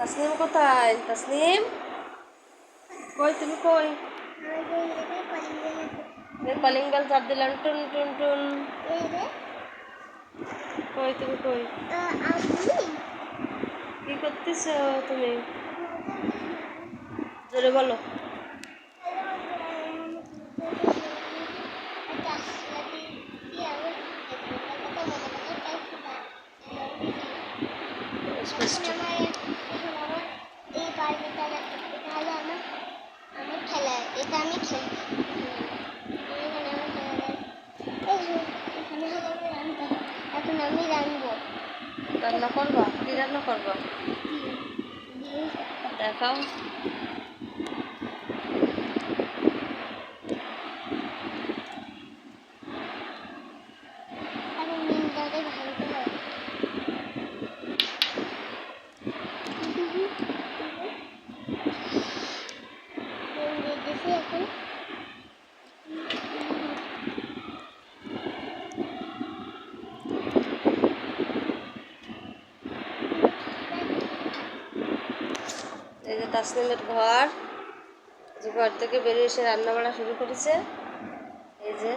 তাসনিম কোথায়? তাসনিম? কই তুমি কই? কলিং চাপ দিলাম, টুন টুন টুন। কই তুমি কই? কি করতেছ তুমি? জোরে বলো। স্পষ্ট খেলা এটা আমি খেলি এখন আমি রানবো রান্না করবা? কি রান্না করবা? দেখাও আমি মিনটাকে ভালো করে এখন তাসনিমের ঘর, যে ঘর থেকে বেরিয়ে এসে রান্না বাড়া শুরু করেছে। এই যে।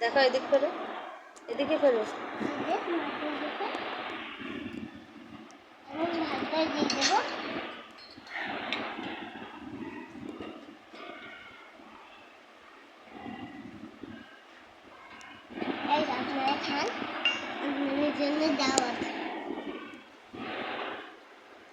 দেখো এদিক করে, এদিকে ভাতটা দিয়ে দেবো এই আপনারা খান জন্য দাওয়াত